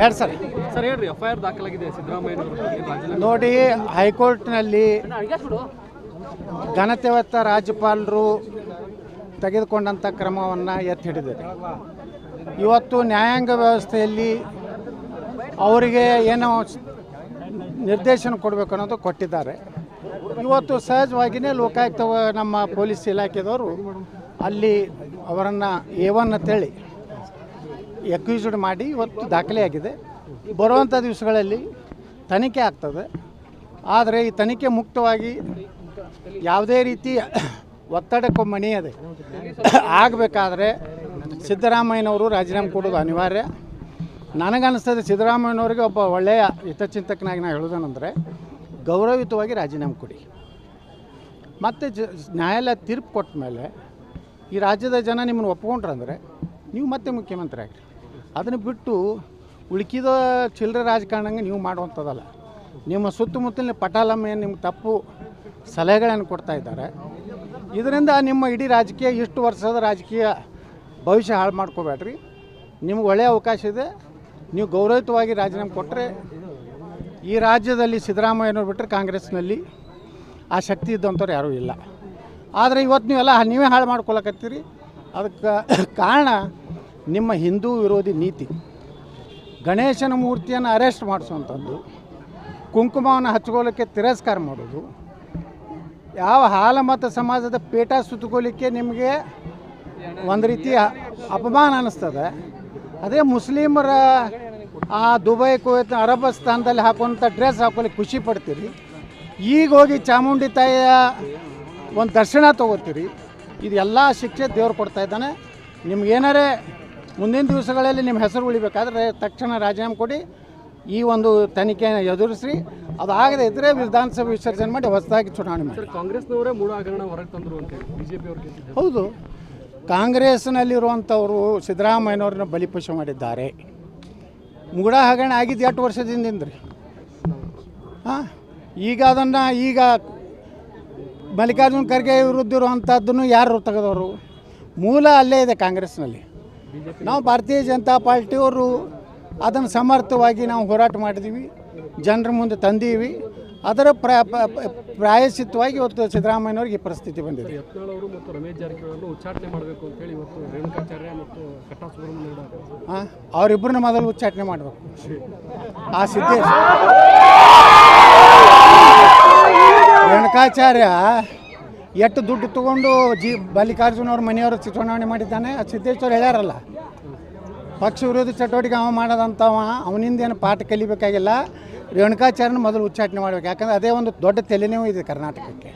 ಹೇಳಿ sir. Sir ಹೇಳ್ರಿ F I R ದಾಖಲಾಗಿದೆ ನೋಡಿ ಹೈಕೋರ್ಟ್ನಲ್ಲಿ ಘನತೆವತ್ತ ರಾಜ್ಯಪಾಲರು ತೆಗೆದುಕೊಂಡಂಥ ಕ್ರಮವನ್ನು ಎತ್ತಿ ಹಿಡಿದಿದೆ. ಇವತ್ತು ನ್ಯಾಯಾಂಗ ವ್ಯವಸ್ಥೆಯಲ್ಲಿ ಅವರಿಗೆ ಏನು ನಿರ್ದೇಶನ ಕೊಡಬೇಕು ಅನ್ನೋದು ಕೊಟ್ಟಿದ್ದಾರೆ. ಇವತ್ತು ಸಹಜವಾಗಿಯೇ ಲೋಕಾಯುಕ್ತ ನಮ್ಮ ಪೊಲೀಸ್ ಇಲಾಖೆದವರು ಅಲ್ಲಿ ಅವರನ್ನು ಒನ್ ಅಂತೇಳಿ ಎಕ್ಯೂಸ್ಡ್ ಮಾಡಿ ಇವತ್ತು ದಾಖಲೆಯಾಗಿದೆ. ಬರುವಂಥ ದಿವಸಗಳಲ್ಲಿ ತನಿಖೆ ಆಗ್ತದೆ. ಆದರೆ ಈ ತನಿಖೆ ಮುಕ್ತವಾಗಿ ಯಾವುದೇ ರೀತಿ ಒತ್ತಡಕ್ಕೂ ಮಣಿಯದೆ ಆಗಬೇಕಾದ್ರೆ ಸಿದ್ದರಾಮಯ್ಯನವರು ರಾಜೀನಾಮೆ ಕೊಡೋದು ಅನಿವಾರ್ಯ. ನನಗನ್ನಿಸ್ತದೆ ಸಿದ್ದರಾಮಯ್ಯನವರಿಗೆ ಒಬ್ಬ ಒಳ್ಳೆಯ ಹಿತಚಿಂತಕನಾಗಿ ನಾನು ಹೇಳೋದೇನೆಂದರೆ ಗೌರವಯುತವಾಗಿ ರಾಜೀನಾಮೆ ಕೊಡಿ. ಮತ್ತು ಜ, ನ್ಯಾಯಾಲಯ ತೀರ್ಪು ಕೊಟ್ಟ ಮೇಲೆ ಈ ರಾಜ್ಯದ ಜನ ನಿಮ್ಮನ್ನು ಒಪ್ಕೊಂಡ್ರಂದ್ರೆ ನೀವು ಮತ್ತೆ ಮುಖ್ಯಮಂತ್ರಿ ಆಗಿರಿ. ಅದನ್ನು ಬಿಟ್ಟು ಉಳ್ಕಿದ ಚಿಲ್ಲರೆ ರಾಜಕಾರಣಂಗೆ ನೀವು ಮಾಡುವಂಥದ್ದಲ್ಲ. ನಿಮ್ಮ ಸುತ್ತಮುತ್ತಲಿನ ಪಟಾಲಮ್ಮ ಏನು ನಿಮ್ಗೆ ತಪ್ಪು ಸಲಹೆಗಳನ್ನು ಕೊಡ್ತಾ ಇದ್ದಾರೆ. ಇದರಿಂದ ನಿಮ್ಮ ಇಡೀ ರಾಜಕೀಯ ಇಷ್ಟು ವರ್ಷದ ರಾಜಕೀಯ ಭವಿಷ್ಯ ಹಾಳು ಮಾಡ್ಕೋಬೇಡ್ರಿ. ನಿಮ್ಗೆ ಒಳ್ಳೆಯ ಅವಕಾಶ ಇದೆ. ನೀವು ಗೌರವಯುತವಾಗಿ ರಾಜೀನಾಮೆ ಕೊಟ್ಟರೆ ಈ ರಾಜ್ಯದಲ್ಲಿ ಸಿದ್ದರಾಮಯ್ಯನವ್ರು ಬಿಟ್ಟರೆ ಕಾಂಗ್ರೆಸ್ನಲ್ಲಿ ಆ ಶಕ್ತಿ ಇದ್ದಂಥವ್ರು ಯಾರೂ ಇಲ್ಲ. ಆದರೆ ಇವತ್ತು ನೀವೆಲ್ಲ ನೀವೇ ಹಾಳು ಮಾಡ್ಕೊಳಕತ್ತೀರಿ. ಅದಕ್ಕೆ ಕಾರಣ ನಿಮ್ಮ ಹಿಂದೂ ವಿರೋಧಿ ನೀತಿ. ಗಣೇಶನ ಮೂರ್ತಿಯನ್ನು ಅರೆಸ್ಟ್ ಮಾಡಿಸುವಂಥದ್ದು, ಕುಂಕುಮವನ್ನು ಹಚ್ಕೊಳ್ಳೋಕ್ಕೆ ತಿರಸ್ಕಾರ ಮಾಡೋದು, ಯಾವ ಹಾಲಮತ ಸಮಾಜದ ಪೇಟ ಸುತ್ತಕೊಳ್ಳಿಕ್ಕೆ ನಿಮಗೆ ಒಂದು ರೀತಿಯ ಅಪಮಾನ ಅನ್ನಿಸ್ತದೆ ಅದೇ ಮುಸ್ಲಿಮರ ಆ ದುಬೈ ಕುವೈತ್ ಅರಬ್ ಸ್ಥಾನದಲ್ಲಿ ಹಾಕುವಂಥ ಡ್ರೆಸ್ ಹಾಕೊಳ್ಳಿ ಖುಷಿ ಪಡ್ತೀರಿ. ಈಗ ಹೋಗಿ ಚಾಮುಂಡಿ ತಾಯಿಯ ಒಂದು ದರ್ಶನ ತೊಗೋತೀರಿ. ಇದೆಲ್ಲ ಶಿಕ್ಷೆ ದೇವ್ರು ಕೊಡ್ತಾ ಇದ್ದಾನೆ. ನಿಮ್ಗೇನಾರೇ ಮುಂದಿನ ದಿವಸಗಳಲ್ಲಿ ನಿಮ್ಮ ಹೆಸರು ಉಳಿಬೇಕಾದ್ರೆ ತಕ್ಷಣ ರಾಜೀನಾಮೆ ಕೊಡಿ. ಈ ಒಂದು ತನಿಖೆಯನ್ನು ಎದುರಿಸಿ ಅದು ಆಗದೆ ಇದ್ದರೆ ವಿಧಾನಸಭೆ ವಿಸರ್ಜನೆ ಮಾಡಿ ಹೊಸದಾಗಿ ಚುನಾವಣೆ ಮಾಡಿ. ಕಾಂಗ್ರೆಸ್ನವರೇ ಮೂಢ ಹಗರಣ ಹೊರಗೆ ತಂದರು ಅಂತೇಳಿ ಬಿಜೆಪಿ ಅವ್ರಿಗೆ ಹೌದು. ಕಾಂಗ್ರೆಸ್ನಲ್ಲಿರುವಂಥವರು ಸಿದ್ದರಾಮಯ್ಯನವ್ರನ್ನ ಬಲಿಪಶು ಮಾಡಿದ್ದಾರೆ. ಮುಗುಡ ಹಗರಣ ಆಗಿದ್ದು ಎಷ್ಟು ವರ್ಷದಿಂದ ರೀ ಹಾಂ, ಈಗ ಅದನ್ನು ಈಗ ಮಲ್ಲಿಕಾರ್ಜುನ ಖರ್ಗೆ ವಿರುದ್ಧ ಯಾರು ತೆಗೆದವರು? ಮೂಲ ಅಲ್ಲೇ ಇದೆ ಕಾಂಗ್ರೆಸ್ನಲ್ಲಿ. ನಾವು ಭಾರತೀಯ ಜನತಾ ಪಾರ್ಟಿಯವರು ಅದನ್ನು ಸಮರ್ಥವಾಗಿ ನಾವು ಹೋರಾಟ ಮಾಡಿದ್ದೀವಿ. ಜನರ ಮುಂದೆ ತಂದೀವಿ ಅದರ ಪ್ರ ಪ್ರಾಯಶ್ಚಿತ್ತವಾಗಿ ಇವತ್ತು ಸಿದ್ದರಾಮಯ್ಯನವ್ರಿಗೆ ಈ ಪರಿಸ್ಥಿತಿ ಬಂದಿದೆ. ಯತ್ನಾಳವರು ಮತ್ತು ರಮೇಶ್ ಜಾರಕಿಹೊಳಿ ಉಚ್ಚಾಟನೆ ಮಾಡಬೇಕು ಅಂತೇಳಿ ಇವತ್ತು ರೇಣುಕಾಚಾರ್ಯ ಮತ್ತು ಕಟ್ಟಾ ಸುಬ್ರಹ್ಮಣ್ಯ ಹಾಂ ಅವರಿಬ್ಬರನ್ನ ಮೊದಲು ಉಚ್ಚಾಟನೆ ಮಾಡಬೇಕು. ಆ ಸಿದ್ದೇಶ್ ರೇಣುಕಾಚಾರ್ಯ ಎಷ್ಟು ದುಡ್ಡು ತಗೊಂಡು ಜಿ ಮಲ್ಲಿಕಾರ್ಜುನ ಅವ್ರ ಮನೆಯವರು ಚುನಾವಣೆ ಮಾಡಿದ್ದಾನೆ ಆ ಸಿದ್ದೇಶ್ವರ ಹೇಳ್ಯಾರಲ್ಲ ಪಕ್ಷ ವಿರೋಧಿ ಚಟುವಟಿಕೆ ಅವ ಮಾಡೋದಂಥವ ಅವನಿಂದ ಏನು ಪಾಠ ಕಲಿಬೇಕಾಗಿಲ್ಲ ರೇಣುಕಾಚಾರ್ಯನ ಮೊದಲು ಉಚ್ಚಾಟನೆ ಮಾಡಬೇಕು. ಯಾಕಂದ್ರೆ ಅದೇ ಒಂದು ದೊಡ್ಡ ತಲೆನೋವು ಇದೆ ಕರ್ನಾಟಕಕ್ಕೆ.